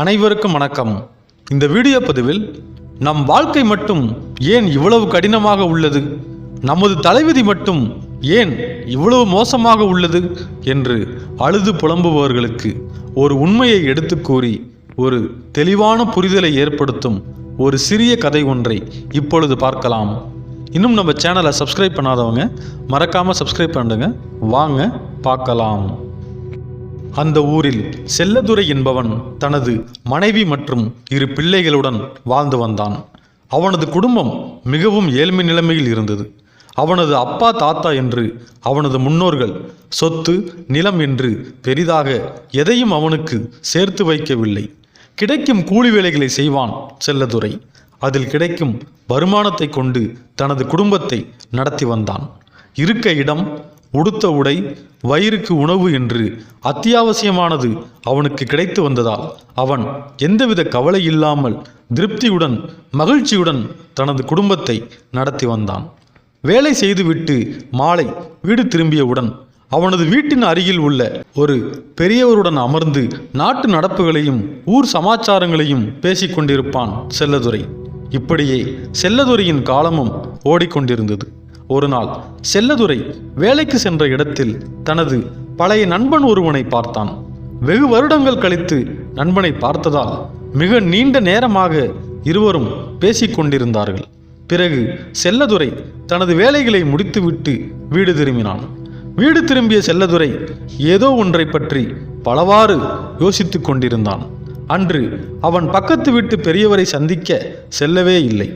அனைவருக்கும் வணக்கம். இந்த வீடியோ பதிவில் நம் வாழ்க்கை மட்டும் ஏன் இவ்வளவு கடினமாக உள்ளது? நமது தலைவிதி மட்டும் ஏன் இவ்வளவு மோசமாக உள்ளது? என்று அழுது புலம்புபவர்களுக்கு ஒரு உண்மையை எடுத்து கூறி ஒரு தெளிவான புரிதலை ஏற்படுத்தும் ஒரு சிறிய கதை ஒன்றை இப்பொழுது பார்க்கலாம். இன்னும் நம்ம சேனலை சப்ஸ்கிரைப் பண்ணாதவங்க மறக்காமல் சப்ஸ்கிரைப் பண்ணுங்க வாங்க பார்க்கலாம். அந்த ஊரில் செல்லதுரை என்பவன் தனது மனைவி மற்றும் இரு பிள்ளைகளுடன் வாழ்ந்து வந்தான். அவனது குடும்பம் மிகவும் ஏழ்மை நிலைமையில் இருந்தது. அவனது அப்பா தாத்தா என்று அவனது முன்னோர்கள் சொத்து நிலம் என்று பெரிதாக எதையும் அவனுக்கு சேர்த்து வைக்கவில்லை. கிடைக்கும் கூலி வேலைகளை செய்வான் செல்லதுரை. அதில் கிடைக்கும் வருமானத்தை கொண்டு தனது குடும்பத்தை நடத்தி வந்தான். இருக்க இடம் உடுத்த உடை வயிறுக்கு உணவு என்று அத்தியாவசியமானது அவனுக்கு கிடைத்து வந்ததால் அவன் எந்தவித கவலை இல்லாமல் திருப்தியுடன் மகிழ்ச்சியுடன் தனது குடும்பத்தை நடத்தி வந்தான். வேலை செய்துவிட்டு மாலை வீடு திரும்பியவுடன் அவனது வீட்டின் அருகில் உள்ள ஒரு பெரியவருடன் அமர்ந்து நாட்டு நடப்புகளையும் ஊர் சமாச்சாரங்களையும் பேசிக்கொண்டிருப்பான் செல்லதுரை. இப்படியே செல்லதுரையின் காலமும் ஓடிக்கொண்டிருந்தது. ஒரு நாள் செல்லதுரை வேலைக்கு சென்ற இடத்தில் தனது பழைய நண்பன் ஒருவனை பார்த்தான். வெகு வருடங்கள் கழித்து நண்பனை பார்த்ததால் மிக நீண்ட நேரமாக இருவரும் பேசிக்கொண்டிருந்தார்கள் பிறகு செல்லதுரை தனது வேலைகளை முடித்துவிட்டு வீடு திரும்பினான். வீடு திரும்பிய செல்லதுரை ஏதோ ஒன்றை பற்றி பலவாறு யோசித்துக் கொண்டிருந்தான். அன்று அவன் பக்கத்து வீட்டு பெரியவரை சந்திக்க செல்லவே இல்லை.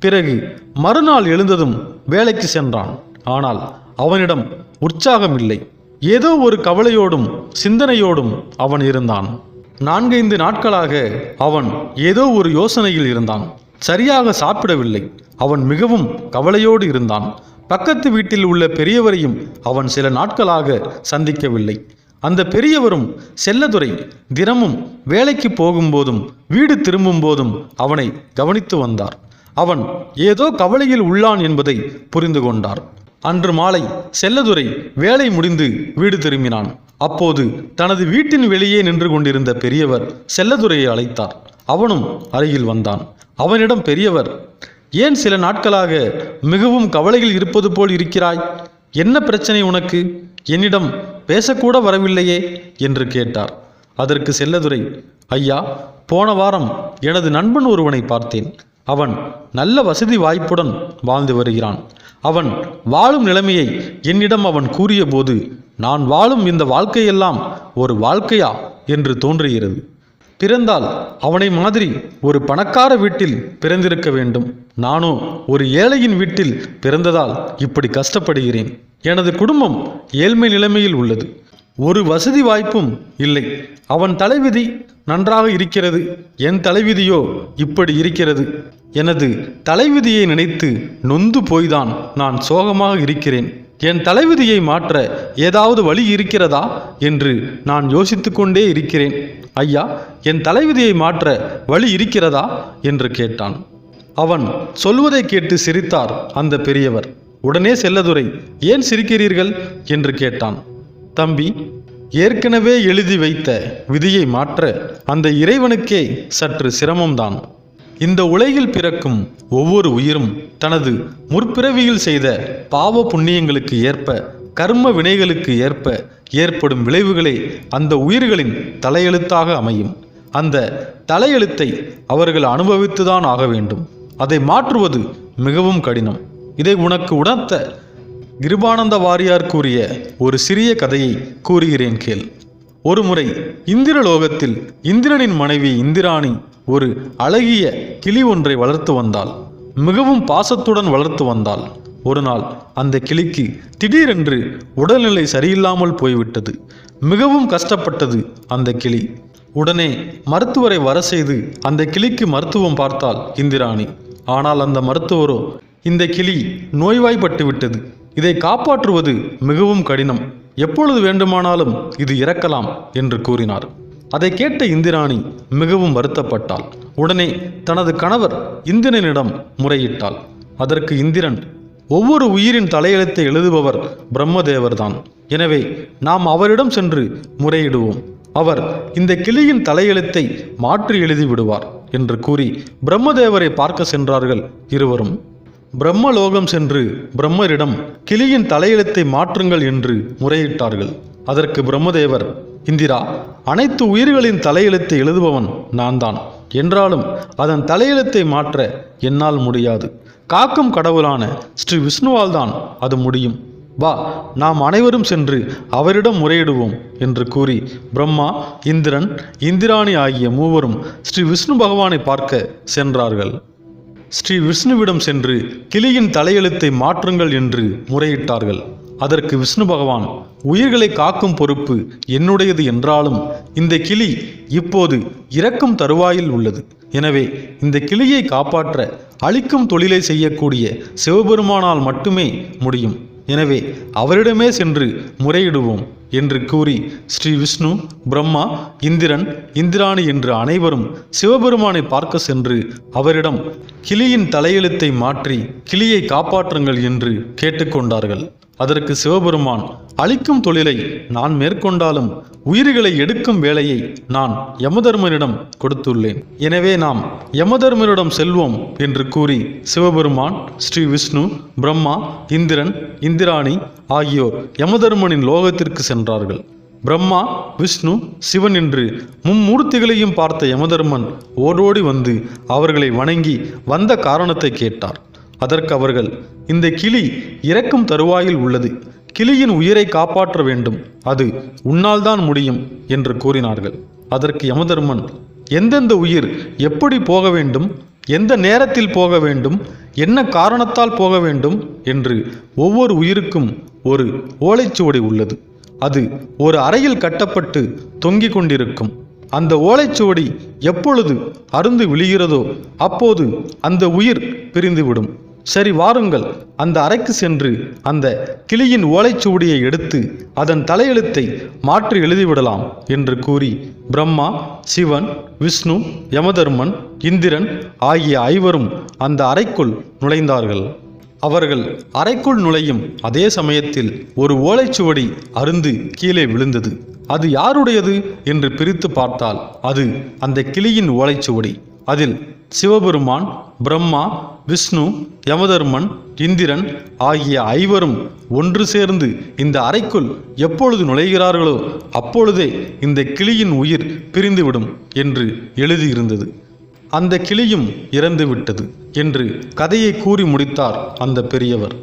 பிறகு மறுநாள் எழுந்ததும் வேலைக்கு சென்றான். ஆனால் அவனிடம் உற்சாகம் இல்லை ஏதோ ஒரு கவலையோடும் சிந்தனையோடும் அவன் இருந்தான். நான்கைந்து நாட்களாக அவன் ஏதோ ஒரு யோசனையில் இருந்தான். சரியாக சாப்பிடவில்லை. அவன் மிகவும் கவலையோடு இருந்தான். பக்கத்து வீட்டில் உள்ள பெரியவரையும் அவன் சில நாட்களாக சந்திக்கவில்லை. அந்த பெரியவரும் செல்லதுரை தினமும் வேலைக்கு போகும்போதும் வீடு திரும்பும் போதும் அவனை கவனித்து வந்தார். அவன் ஏதோ கவலையில் உள்ளான் என்பதை புரிந்து கொண்டார். அன்று மாலை செல்லதுரை வேலை முடிந்து வீடு திரும்பினான். அப்போது தனது வீட்டின் வெளியே நின்று கொண்டிருந்த பெரியவர் செல்லதுரையை அழைத்தார். அவனும் அருகில் வந்தான். அவனிடம் பெரியவர் ஏன் சில நாட்களாக மிகவும் கவலையில் இருப்பது போல் இருக்கிறாய்? என்ன பிரச்சனை உனக்கு? என்னிடம் பேசக்கூட வரவில்லையே? என்று கேட்டார். அதற்கு செல்லதுரை ஐயா போன வாரம் எனது நண்பன் ஒருவனை பார்த்தேன். அவன் நல்ல வசதி வாய்ப்புடன் வாழ்ந்து வருகிறான். அவன் வாழும் நிலைமையை என்னிடம் அவன் கூறியபோது நான் வாழும் இந்த வாழ்க்கையெல்லாம் ஒரு வாழ்க்கையா? என்று தோன்றுகிறது. பிறந்தால் அவனை மாதிரி ஒரு பணக்கார வீட்டில் பிறந்திருக்க வேண்டும். நானோ ஒரு ஏழையின் வீட்டில் பிறந்ததால் இப்படி கஷ்டப்படுகிறேன். எனது குடும்பம் ஏழ்மை நிலைமையில் உள்ளது. ஒரு வசதி வாய்ப்பும் இல்லை. அவன் தலைவிதி நன்றாக இருக்கிறது. என் தலைவிதியோ இப்படி இருக்கிறது. எனது தலைவிதியை நினைத்து நொந்து போய்தான் நான் சோகமாக இருக்கிறேன். என் தலைவிதியை மாற்ற ஏதாவது வழி இருக்கிறதா என்று நான் யோசித்து கொண்டே இருக்கிறேன். ஐயா என் தலைவிதியை மாற்ற வழி இருக்கிறதா என்று கேட்டான். அவன் சொல்வதை கேட்டு சிரித்தார் அந்த பெரியவர். உடனே செல்லதுரை ஏன் சிரிக்கிறீர்கள்? என்று கேட்டான். தம்பி ஏற்கனவே எழுதி வைத்த விதியை மாற்ற அந்த இறைவனுக்கே சற்று சிரமம்தான். இந்த உலகில் பிறக்கும் ஒவ்வொரு உயிரும் தனது முற்பிறவியில் செய்த பாவ புண்ணியங்களுக்கு ஏற்ப கர்ம வினைகளுக்கு ஏற்ப ஏற்படும் விளைவுகளே அந்த உயிர்களின் தலையெழுத்தாக அமையும். அந்த தலையெழுத்தை அவர்கள் அனுபவித்துதான் ஆக வேண்டும். அதை மாற்றுவது மிகவும் கடினம். இதை உனக்கு உணர்த்த கிருபானந்த வாரியார் கூறிய ஒரு சிறிய கதையை கூறுகிறேன் கேள். ஒருமுறை இந்திரலோகத்தில் இந்திரனின் மனைவி இந்திராணி ஒரு அழகிய கிளி ஒன்றை வளர்த்து வந்தாள். மிகவும் பாசத்துடன் வளர்த்து வந்தாள். ஒரு நாள் அந்த கிளிக்கு திடீரென்று உடல்நிலை சரியில்லாமல் போய்விட்டது. மிகவும் கஷ்டப்பட்டது அந்த கிளி. உடனே மருத்துவரை வர செய்து அந்த கிளிக்கு மருத்துவம் பார்த்தாள் இந்திராணி. ஆனால் அந்த மருத்துவரோ இந்த கிளி நோய்வாய்ப்பட்டு விட்டது. இதை காப்பாற்றுவது மிகவும் கடினம். எப்பொழுது வேண்டுமானாலும் இது இறக்கலாம் என்று கூறினார். அதை கேட்ட இந்திராணி மிகவும் வருத்தப்பட்டாள். உடனே தனது கணவர் இந்திரனிடம் முறையிட்டாள். அதற்கு இந்திரன் ஒவ்வொரு உயிரின் தலையெழுத்தை எழுதுபவர் பிரம்மதேவர்தான். எனவே நாம் அவரிடம் சென்று முறையிடுவோம். அவர் இந்த கிளியின் தலையெழுத்தை மாற்றி எழுதி விடுவார் என்று கூறி பிரம்மதேவரை பார்க்க சென்றார்கள் இருவரும். பிரம்மலோகம் சென்று பிரம்மரிடம் கிளியின் தலையெழுத்தை மாற்றுங்கள் என்று முறையிட்டார்கள். அதற்கு பிரம்மதேவர் இந்திரா அனைத்து உயிர்களின் தலையெழுத்தை எழுதுபவன் நான் தான் என்றாலும் அதன் தலையெழுத்தை மாற்ற என்னால் முடியாது. காக்கும் கடவுளான ஸ்ரீ விஷ்ணுவால் தான் அது முடியும். வா நாம் அனைவரும் சென்று அவரிடம் முறையிடுவோம் என்று கூறி பிரம்மா இந்திரன் இந்திராணி ஆகிய மூவரும் ஸ்ரீ விஷ்ணு பகவானை பார்க்க சென்றார்கள். ஸ்ரீ விஷ்ணுவிடம் சென்று கிளியின் தலையெழுத்தை மாற்றுங்கள் என்று முறையிட்டார்கள். அதற்கு விஷ்ணு பகவான் உயிர்களை காக்கும் பொறுப்பு என்னுடையது என்றாலும் இந்த கிளி இப்போது இறக்கும் தருவாயில் உள்ளது. எனவே இந்த கிளியை காப்பாற்ற அழிக்கும் தொழிலை செய்யக்கூடிய சிவபெருமானால் மட்டுமே முடியும். எனவே அவரிடமே சென்று முறையிடுவோம். என்று கூறி ஸ்ரீ விஷ்ணு பிரம்மா இந்திரன் இந்திராணி என்று அனைவரும் சிவபெருமானை பார்க்க சென்று அவரிடம் கிளியின் தலையெழுத்தை மாற்றி கிளியை காப்பாற்றுங்கள் என்று கேட்டுக்கொண்டார்கள். அதற்கு சிவபெருமான் அழிக்கும் தொழிலை நான் மேற்கொண்டாலும் உயிர்களை எடுக்கும் வேலையை நான் யமதர்மனிடம் கொடுத்துள்ளேன். எனவே நாம் யமதர்மனிடம் செல்வோம் என்று கூறி சிவபெருமான் ஸ்ரீ விஷ்ணு பிரம்மா இந்திரன் இந்திராணி ஆகியோர் யமதர்மனின் லோகத்திற்கு சென்றார்கள் பிரம்மா விஷ்ணு சிவன் என்று மும்மூர்த்திகளையும் பார்த்த யமதர்மன் ஓடோடி வந்து அவர்களை வணங்கி வந்த காரணத்தை கேட்டார். அதற்கு அவர்கள் இந்த கிளி இறக்கும் தருவாயில் உள்ளது. கிளியின் உயிரை காப்பாற்ற வேண்டும். அது உன்னால் தான் முடியும் என்று கூறினார்கள். அதற்கு யமதர்மன் எந்தெந்த உயிர் எப்படி போக வேண்டும்? எந்த நேரத்தில் போக வேண்டும்? என்ன காரணத்தால் போக வேண்டும்? என்று ஒவ்வொரு உயிருக்கும் ஒரு ஓலைச்சுவடி உள்ளது. அது ஒரு அறையில் கட்டப்பட்டு தொங்கிக் கொண்டிருக்கும். அந்த ஓலைச்சுவடி எப்பொழுது அருந்து விழுகிறதோ அப்போது அந்த உயிர் பிரிந்துவிடும். சரி வாருங்கள். அந்த அறைக்கு சென்று அந்த கிளியின் ஓலைச்சுவடியை எடுத்து அதன் தலையெழுத்தை மாற்றி எழுதிவிடலாம் என்று கூறி பிரம்மா சிவன் விஷ்ணு யமதர்மன் இந்திரன் ஆகிய ஐவரும் அந்த அறைக்குள் நுழைந்தார்கள். அவர்கள் அறைக்குள் நுழையும் அதே சமயத்தில் ஒரு ஓலைச்சுவடி அருந்து கீழே விழுந்தது. அது யாருடையது? என்று பிரித்து பார்த்தால் அது அந்த கிளியின் ஓலைச்சுவடி. அதில் சிவபெருமான் பிரம்மா விஷ்ணு யமதர்மன் இந்திரன் ஆகிய ஐவரும் ஒன்று சேர்ந்து இந்த அறைக்குள் எப்பொழுது நுழைகிறார்களோ அப்பொழுதே இந்த கிளியின் உயிர் பிரிந்துவிடும் என்று எழுதியிருந்தது. அந்த கிளியும் இறந்து விட்டது என்று கதையை கூறி முடித்தார் அந்த பெரியவர்.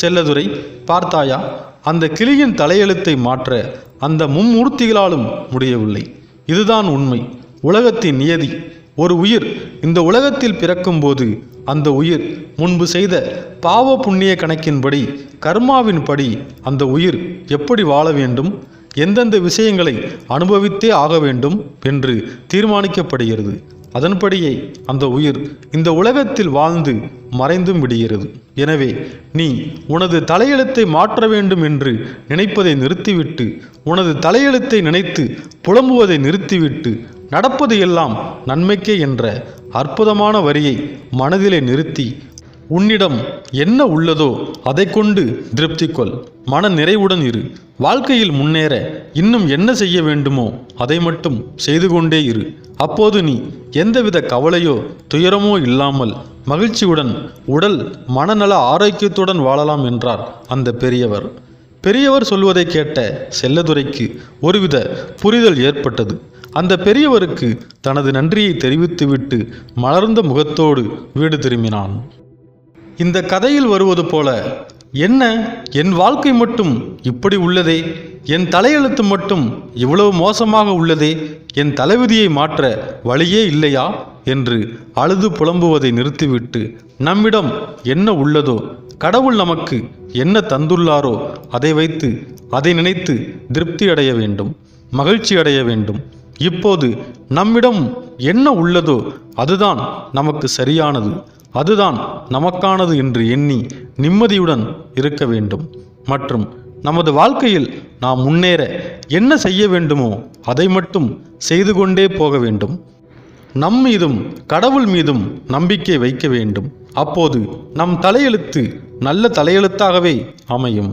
செல்லதுரை பார்த்தாயா அந்த கிளியின் தலையெழுத்தை மாற்ற அந்த மும்மூர்த்திகளாலும் முடியவில்லை. இதுதான் உண்மை. உலகத்தின் நியதி. ஒரு உயிர் இந்த உலகத்தில் பிறக்கும்போது அந்த உயிர் முன்பு செய்த பாவ புண்ணிய கணக்கின்படி கர்மாவின் படி அந்த உயிர் எப்படி வாழ வேண்டும்? எந்தெந்த விஷயங்களை அனுபவித்தே ஆக வேண்டும்? என்று தீர்மானிக்கப்படுகிறது. அதன்படியே அந்த உயிர் இந்த உலகத்தில் வாழ்ந்து மறைந்தும் விடுகிறது. எனவே நீ உனது தலையெழுத்தை மாற்ற வேண்டும் என்று நினைப்பதை நிறுத்திவிட்டு உனது தலையெழுத்தை நினைத்து புலம்புவதை நிறுத்திவிட்டு நடப்பது எல்லாம் நன்மைக்கே என்ற அற்புதமான வரியை மனதிலே நிறுத்தி உன்னிடம் என்ன உள்ளதோ அதை கொண்டு திருப்தி கொள் மன நிறைவுடன் இரு. வாழ்க்கையில் முன்னேற இன்னும் என்ன செய்ய வேண்டுமோ அதை மட்டும் செய்து கொண்டே இரு. அப்போது நீ எந்தவித கவலையோ துயரமோ இல்லாமல் மகிழ்ச்சியுடன் உடல் மனநல ஆரோக்கியத்துடன் வாழலாம் என்றார் அந்த பெரியவர். பெரியவர் சொல்வதை கேட்ட செல்லதுரைக்கு ஒருவித புரிதல் ஏற்பட்டது. அந்த பெரியவருக்கு தனது நன்றியை தெரிவித்துவிட்டு மலர்ந்த முகத்தோடு வீடு திரும்பினான். இந்த கதையில் வருவது போல என்ன? என் வாழ்க்கை மட்டும் இப்படி உள்ளதே? என் தலையெழுத்து மட்டும் இவ்வளவு மோசமாக உள்ளதே? என் தலைவிதியை மாற்ற வழியே இல்லையா? என்று அழுது புலம்புவதை நிறுத்திவிட்டு நம்மிடம் என்ன உள்ளதோ கடவுள் நமக்கு என்ன தந்துள்ளாரோ அதை வைத்து அதை நினைத்து திருப்தி அடைய வேண்டும் மகிழ்ச்சி அடைய வேண்டும். இப்போது நம்மிடம் என்ன உள்ளதோ அதுதான் நமக்கு சரியானது. அதுதான் நமக்கானது என்று எண்ணி நிம்மதியுடன் இருக்க வேண்டும். மற்றும் நமது வாழ்க்கையில் நாம் முன்னேற என்ன செய்ய வேண்டுமோ அதை மட்டும் செய்து கொண்டே போக வேண்டும். நம் மீதும் கடவுள் மீதும் நம்பிக்கை வைக்க வேண்டும். அப்போது நம் தலையெழுத்து நல்ல தலையெழுத்தாகவே அமையும்.